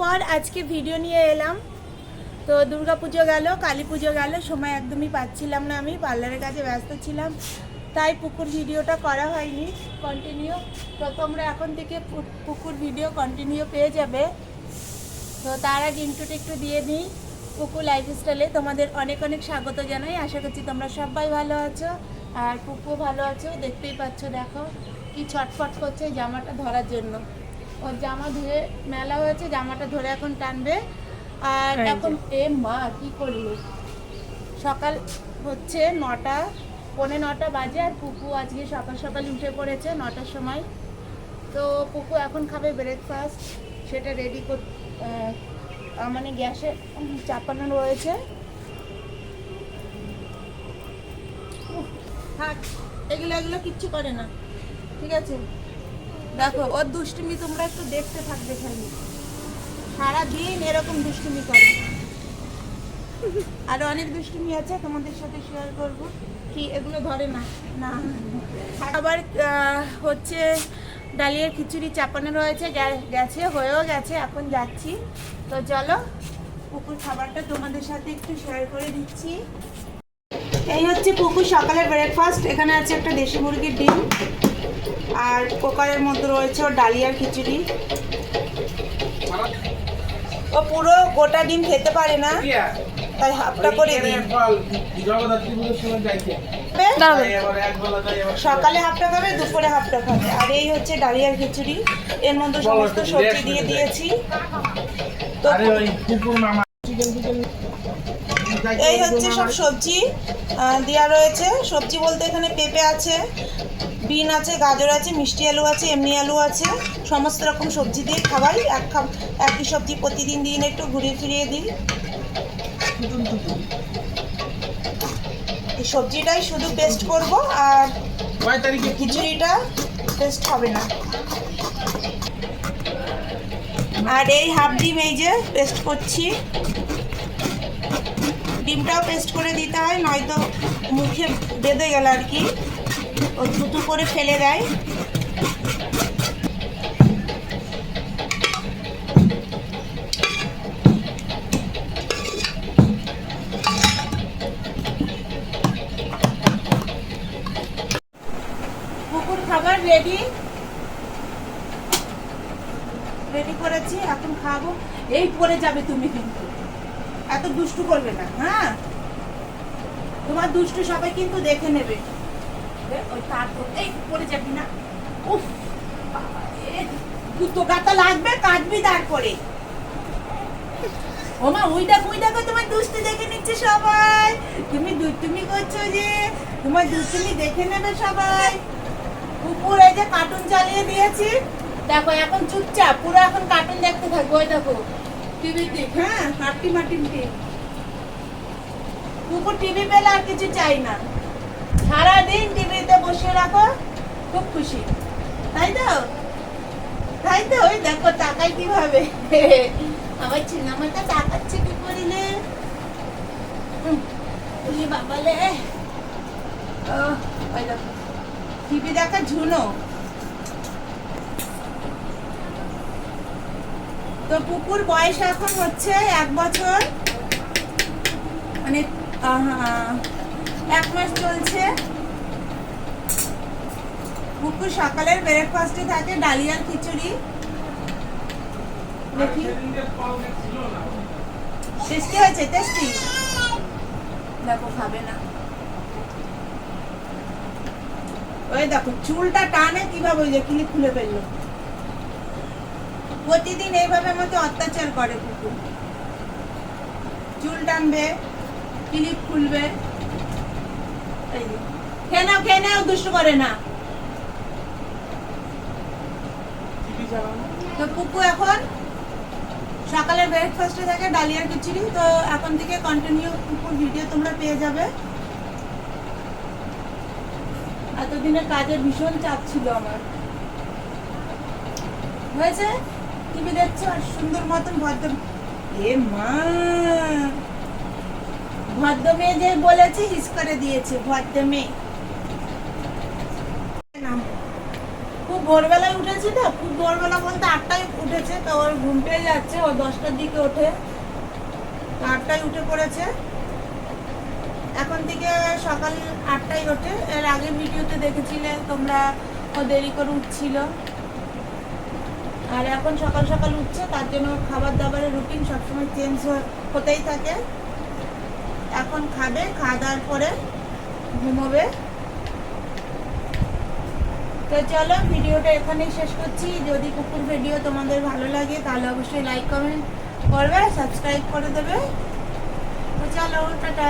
পর আজকে ভিডিও নিয়ে এলাম। তো দুর্গা পুজো গেল, কালী পুজো গেল, সময় একদমই পাচ্ছিলাম না আমি, পার্লারের কাছে ব্যস্ত ছিলাম। তাই পুকুর ভিডিওটা করা হয়নি কন্টিনিউ তো তোমরা এখন থেকে পুকুর ভিডিও কন্টিনিউ পেয়ে যাবে। তো তার আগে ইন্টুটা একটু দিয়ে নিই পুকু লাইফস্টাইলে তোমাদের অনেক অনেক স্বাগত জানাই। আশা করছি তোমরা সবাই ভালো আছো। আর পুকু ভালো আছো, দেখতেই পাচ্ছ, দেখো, কি ছটফট করছে জামাটা ধরার জন্য। ওর জামা ধুয়ে মেলা হয়েছে জামাটা ধরে এখন টানবে। আর এখন এ মা কি করলি? সকাল হচ্ছে নটা পৌনে নটা বাজে আর পুকু আজকে সকাল সকাল উঠে পড়েছে নটার সময়। তো পুকু এখন খাবে ব্রেকফাস্ট সেটা রেডি কর মানে গ্যাসে চাপানো রয়েছে। থাক এগুলো এগুলো কিচ্ছু করে না। ঠিক আছে? দেখো, ওর দুষ্টুমি তোমরা একটু দেখতে থাকবে খালি। সারাদিন এরকম দুষ্টুমি করে। আরও অনেক দুষ্টুমি আছে, তোমাদের সাথে শেয়ার করব। কি, এগুলো ধরে না। না। আবার হচ্ছে ডালিয়ার খিচুড়ি চাপানো রয়েছে গেছে, হয়েও গেছে, এখন যাচ্ছি। তো চলো, পুকুর খাবারটা তোমাদের সাথে একটু শেয়ার করে দিচ্ছি। এই হচ্ছে পুকুর সকালের ব্রেকফাস্ট এখানে আছে একটা দেশি মুরগির ডিম আর কুকারের মধ্যে রয়েছে ওর ডালিয়ার খিচুড়ি। ও পুরো গোটা ডিম খেতে পারে না তাই হাফটা করে দিই। সকালে হাফটা খাবে দুপুরে হাফটা খাবে। আর এই হচ্ছে ডালিয়ার খিচুড়ি। এর মধ্যে সমস্ত সবজি দিয়ে দিয়েছি। তো এই হচ্ছে সব সবজি। দেওয়া রয়েছে। সবজি বলতে এখানে পেঁপে আছে বিন আছে গাজর আছে মিষ্টি আলু আছে এমনি আলু আছে। সমস্ত রকম সবজি দিয়ে খাওয়াই এক একই সবজি প্রতিদিন দিন একটু ঘুরিয়ে ফিরিয়ে দিই। এই সবজিটাই শুধু পেস্ট করব আর খিচুড়িটা পেস্ট হবে না। আর এই হাফ ডিম এই যে পেস্ট করছি। ডিমটাও পেস্ট করে দিতে হয়, নয়তো মুখে বেঁধে গেল আর কি। ও থুতু করে ফেলে দেয়। কুকুর খাবার রেডি রেডি করেছি, এখন খাব। এই পরে যাবে তুমি কিন্তু। এত দুষ্টু করবে না হ্যাঁ? তোমার দুষ্টু সবাই কিন্তু দেখে নেবে। ওই এই পরে যাবি না। উফ গাতা লাগবে, কাটবি তারপরে। ওমা তোমার দেখে নিচ্ছে সবাই। তুমি দুষ্টুমি করছ যে, তোমার দুষ্টুমি দেখে নেবে সবাই। এই যে কার্টুন চালিয়ে দিয়েছি। দেখো, এখন চুপচাপ, পুরো এখন কার্টুন দেখতে থাকব, ওই দেখো। হ্যাঁ তাই তো? ওই দেখো, তাকাই কীভাবে? আমার ছিনামাটা তাকাচ্ছে কি করিলে বাবালে। ওই দেখো, টিভি দেখা ঝুনো। তো পুকুর বয়স এখন হচ্ছে এক বছর। মানে এক মাস চলছে। পুকুর সকালের ব্রেকফাস্টে থাকে ডালিয়ার খিচুড়ি। দেখি। টেস্টি হয়েছে, টেস্টি? দেখো, খাবে না। ওই দেখো, চুলটা টানে কীভাবে ওই যে খুলে ফেলল। প্রতিদিন এইভাবে আমাকে অত্যাচার করে কুকুর। চুল টানবে, ক্লিপ খুলবে। খেয়ে নাও খেয়ে দুষ্টু করে না। তো পুকু এখন সকালের ব্রেকফাস্টে থাকে ডালিয়ার খিচুড়ি। তো এখন থেকে কন্টিনিউ পুকুর ভিডিও তোমরা পেয়ে যাবে। এতদিনের কাজের ভীষণ চাপ ছিল আমার। হয়েছে? টিভি দেখছ? আর সুন্দর মতন ভদ্র এ মা! ভদ্র মেয়ে যে বলেছে, হিস করে দিয়েছে, ভদ্র মেয়ে। খুব ভোরবেলায় উঠেছে না খুব ভোরবেলা বলতে আটটায় উঠেছে, তো ওর ঘুম পেয়ে যাচ্ছে, ও দশটার দিকে ওঠে। তো আটটায় উঠে পড়েছে। এখন থেকে সকাল আটটায় ওঠে। এর আগের ভিডিওতে দেখেছিলে তোমরা ও দেরি করে উঠছিল। আর এখন সকাল সকাল উঠছে, তার জন্য খাবার দাবারের রুটিন সবসময় চেঞ্জ হতেই থাকে। এখন খাবে, খাওয়া দাওয়ার পরে ঘুমোবে। তো চলো, ভিডিওটা এখানেই শেষ করছি। যদি কুকুর ভিডিও তোমাদের ভালো লাগে, তাহলে অবশ্যই লাইক কমেন্ট করবে সাবস্ক্রাইব করে দেবে। তো চলো, টাটা।